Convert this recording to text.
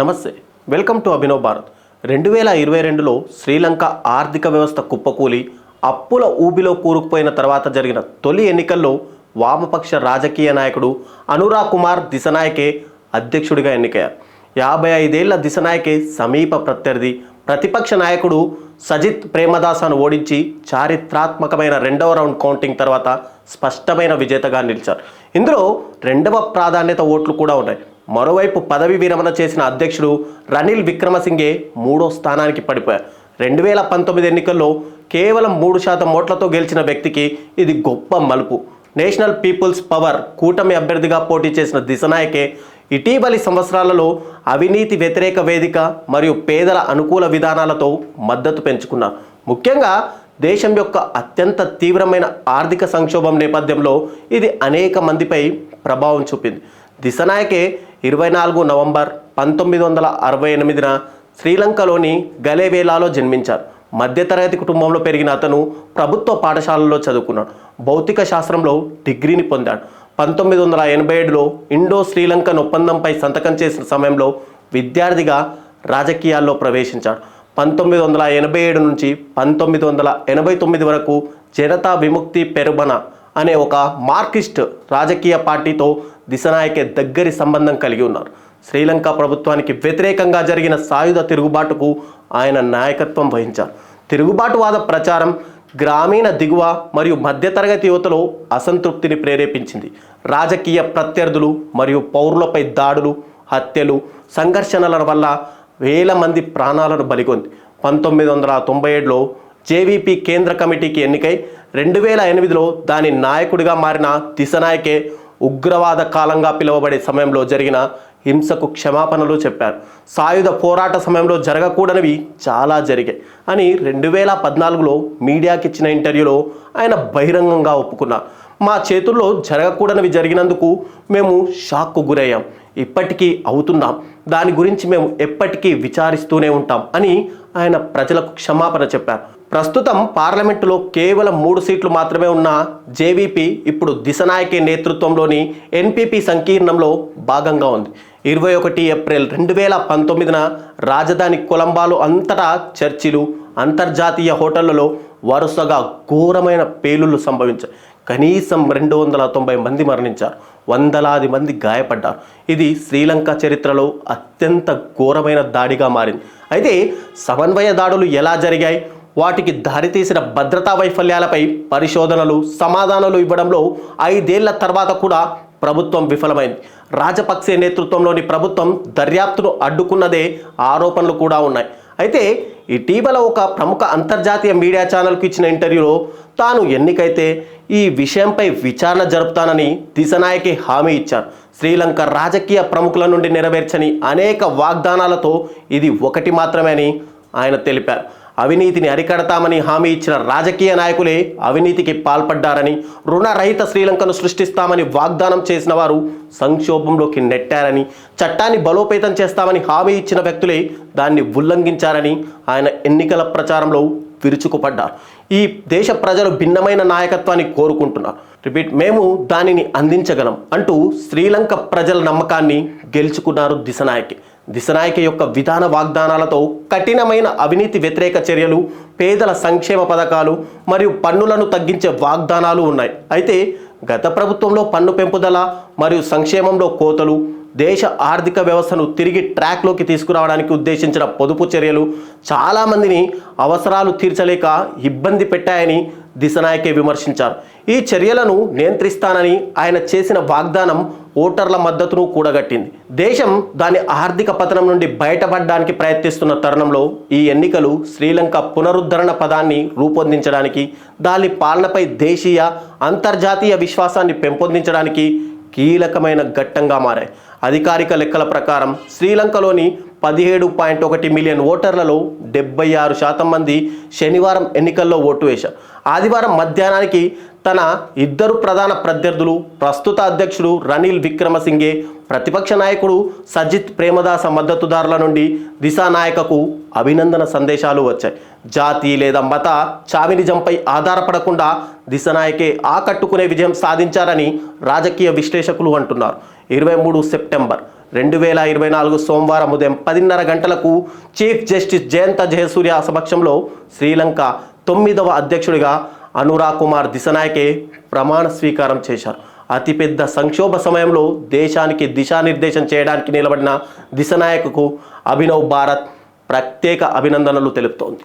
నమస్తే. Welcome to Abhinav Bharat. రెండు వేల ఇరవై రెండులో శ్రీలంక ఆర్థిక వ్యవస్థ కుప్పకూలి అప్పుల ఊబిలో కూరుకుపోయిన తర్వాత జరిగిన తొలి ఎన్నికల్లో వామపక్ష రాజకీయ నాయకుడు అనురా కుమార్ దిశనాయకే అధ్యక్షుడిగా ఎన్నికయ్యారు. యాభై ఐదేళ్ళ దిశనాయకే సమీప ప్రత్యర్థి ప్రతిపక్ష నాయకుడు సజిత్ ప్రేమదాసాను ఓడించి చారిత్రాత్మకమైన రెండవ రౌండ్ కౌంటింగ్ తర్వాత స్పష్టమైన విజేతగా నిలిచారు. ఇందులో రెండవ ప్రాధాన్యత ఓట్లు కూడా ఉన్నాయి. మరోవైపు పదవి విరమణ చేసిన అధ్యక్షుడు రనిల్ విక్రమసింగే మూడో స్థానానికి పడిపోయారు. రెండు వేల పంతొమ్మిది ఎన్నికల్లో కేవలం మూడు శాతం ఓట్లతో గెలిచిన వ్యక్తికి ఇది గొప్ప మలుపు. నేషనల్ పీపుల్స్ పవర్ కూటమి అభ్యర్థిగా పోటీ చేసిన దిశనాయకే ఇటీవలి సంవత్సరాలలో అవినీతి వ్యతిరేక వేదిక మరియు పేదల అనుకూల విధానాలతో మద్దతు పెంచుకున్నారు. ముఖ్యంగా దేశం యొక్క అత్యంత తీవ్రమైన ఆర్థిక సంక్షోభం నేపథ్యంలో ఇది అనేక మందిపై ప్రభావం చూపింది. దిశనాయకే ఇరవై నాలుగు నవంబర్ పంతొమ్మిది వందల అరవై ఎనిమిదిన శ్రీలంకలోని గలేవేలాలో జన్మించారు. మధ్యతరగతి కుటుంబంలో పెరిగిన అతను ప్రభుత్వ పాఠశాలలో చదువుకున్నాడు. భౌతిక శాస్త్రంలో డిగ్రీని పొందాడు. పంతొమ్మిది వందల ఎనభై ఏడులో ఇండో శ్రీలంకన్ ఒప్పందంపై సంతకం చేసిన సమయంలో విద్యార్థిగా రాజకీయాల్లో ప్రవేశించాడు. పంతొమ్మిది వందల ఎనభై ఏడు నుంచి పంతొమ్మిది వందల ఎనభై తొమ్మిది వరకు జనతా విముక్తి పెరుబన అనే ఒక మార్కిస్ట్ రాజకీయ పార్టీతో దిశనాయకే దగ్గరి సంబంధం కలిగి ఉన్నారు. శ్రీలంక ప్రభుత్వానికి వ్యతిరేకంగా జరిగిన సాయుధ తిరుగుబాటుకు ఆయన నాయకత్వం వహించారు. తిరుగుబాటువాద ప్రచారం గ్రామీణ దిగువ మరియు మధ్యతరగతి యువతలో అసంతృప్తిని ప్రేరేపించింది. రాజకీయ ప్రత్యర్థులు మరియు పౌరులపై దాడులు హత్యలు సంఘర్షణల వల్ల వేల మంది ప్రాణాలను బలిగొంది. పంతొమ్మిది వందల తొంభై ఏడులో జేవీపీ కేంద్ర కమిటీకి ఎన్నికై రెండు వేల ఎనిమిదిలో దాని నాయకుడిగా మారిన దిశనాయకే ఉగ్రవాద కాలంగా పిలువబడే సమయంలో జరిగిన హింసకు క్షమాపణలు చెప్పారు. సాయుధ పోరాట సమయంలో జరగకూడనివి చాలా జరిగాయి అని రెండు వేల పద్నాలుగులో మీడియాకి ఇచ్చిన ఇంటర్వ్యూలో ఆయన బహిరంగంగా ఒప్పుకున్నారు. మా చేతుల్లో జరగకూడనివి జరిగినందుకు మేము షాక్కు గురయ్యాం. ఇప్పటికీ అవుతున్నాం. దాని గురించి మేము ఎప్పటికీ విచారిస్తూనే ఉంటాం అని ఆయన ప్రజలకు క్షమాపణ చెప్పారు. ప్రస్తుతం పార్లమెంటులో కేవలం మూడు సీట్లు మాత్రమే ఉన్న జేవీపీ ఇప్పుడు దిశనాయకే నేతృత్వంలోని ఎన్పీపీ సంకీర్ణంలో భాగంగా ఉంది. ఇరవై ఒకటి ఏప్రిల్ రెండు వేల పంతొమ్మిదిన రాజధాని కొలంబాలో అంతటా చర్చిలు అంతర్జాతీయ హోటళ్ళలో వరుసగా ఘోరమైన పేలుళ్ళు సంభవించాయి. కనీసం రెండు వందల తొంభై మంది మరణించారు. వందలాది మంది గాయపడ్డారు. ఇది శ్రీలంక చరిత్రలో అత్యంత ఘోరమైన దాడిగా మారింది. అయితే సమన్వయ దాడులు ఎలా జరిగాయి? వాటికి దారితీసిన భద్రతా వైఫల్యాలపై పరిశోధనలు సమాధానాలు ఇవ్వడంలో ఐదేళ్ళ తర్వాత కూడా ప్రభుత్వం విఫలమైంది. రాజపక్సే నేతృత్వంలోని ప్రభుత్వం దర్యాప్తును అడ్డుకున్నదే ఆరోపణలు కూడా ఉన్నాయి. అయితే ఇటీవల ఒక ప్రముఖ అంతర్జాతీయ మీడియా ఛానల్కు ఇచ్చిన ఇంటర్వ్యూలో తాను ఎన్నికైతే ఈ విషయంపై విచారణ జరుపుతానని దిశనాయకి హామీ ఇచ్చారు. శ్రీలంక రాజకీయ ప్రముఖుల నుండి నెరవేర్చని అనేక వాగ్దానాలతో ఇది ఒకటి మాత్రమే అని ఆయన తెలిపారు. అవినీతిని అరికడతామని హామీ ఇచ్చిన రాజకీయ నాయకులే అవినీతికి పాల్పడ్డారని రుణరహిత శ్రీలంకను సృష్టిస్తామని వాగ్దానం చేసిన వారు సంక్షోభంలోకి నెట్టారని చట్టాన్ని బలోపేతం చేస్తామని హామీ ఇచ్చిన వ్యక్తులే దాన్ని ఉల్లంఘించారని ఆయన ఎన్నికల ప్రచారంలో విరుచుకుపడ్డారు. ఈ దేశ ప్రజలు భిన్నమైన నాయకత్వాన్ని కోరుకుంటున్నారు. రిపీట్ మేము దానిని అందించగలం అంటూ శ్రీలంక ప్రజల నమ్మకాన్ని గెలుచుకున్నారు దిశనాయకి దిశనాయక యొక్క విధాన వాగ్దానాలతో కఠినమైన అవినీతి వ్యతిరేక చర్యలు పేదల సంక్షేమ పథకాలు మరియు పన్నులను తగ్గించే వాగ్దానాలు ఉన్నాయి. అయితే గత ప్రభుత్వంలో పన్ను పెంపుదల మరియు సంక్షేమంలో కోతలు దేశ ఆర్థిక వ్యవస్థను తిరిగి ట్రాక్లోకి తీసుకురావడానికి ఉద్దేశించిన పొదుపు చర్యలు చాలామందిని అవసరాలు తీర్చలేక ఇబ్బంది పెట్టాయని దిశనాయకే విమర్శించారు. ఈ చర్యలను నియంత్రిస్తానని ఆయన చేసిన వాగ్దానం ఓటర్ల మద్దతును కూడగట్టింది. దేశం దాని ఆర్థిక పతనం నుండి బయటపడడానికి ప్రయత్నిస్తున్న తరుణంలో ఈ ఎన్నికలు శ్రీలంక పునరుద్ధరణ పదాన్ని రూపొందించడానికి దాని పాలనపై దేశీయ అంతర్జాతీయ విశ్వాసాన్ని పెంపొందించడానికి కీలకమైన ఘట్టంగా మారాయి. అధికారిక లెక్కల ప్రకారం శ్రీలంకలోని పదిహేడు పాయింట్ ఒకటి మిలియన్ ఓటర్లలో డెబ్బై ఆరు శాతం మంది శనివారం ఎన్నికల్లో ఓటు వేశారు. ఆదివారం మధ్యాహ్నానికి తన ఇద్దరు ప్రధాన ప్రత్యర్థులు ప్రస్తుత అధ్యక్షుడు రనిల్ విక్రమసింగే ప్రతిపక్ష నాయకుడు సజిత్ ప్రేమదాస మద్దతుదారుల నుండి దిశానాయకకు అభినందన సందేశాలు వచ్చాయి. జాతి లేదా మత చావినిజంపై ఆధారపడకుండా దిశనాయకే ఆకట్టుకునే విజయం సాధించారని రాజకీయ విశ్లేషకులు అంటున్నారు. ఇరవై మూడు సెప్టెంబర్ రెండు వేల ఇరవై నాలుగు సోమవారం ఉదయం పదిన్నర గంటలకు చీఫ్ జస్టిస్ జయంత జయసూర్య సమక్షంలో శ్రీలంక తొమ్మిదవ అధ్యక్షుడిగా అనురా కుమార్ దిశనాయకే ప్రమాణ స్వీకారం చేశారు. అతిపెద్ద సంక్షోభ సమయంలో దేశానికి దిశానిర్దేశం చేయడానికి నిలబడిన దిశనాయకకు అభినవ్ భారత్ ప్రత్యేక అభినందనలు తెలుపుతోంది.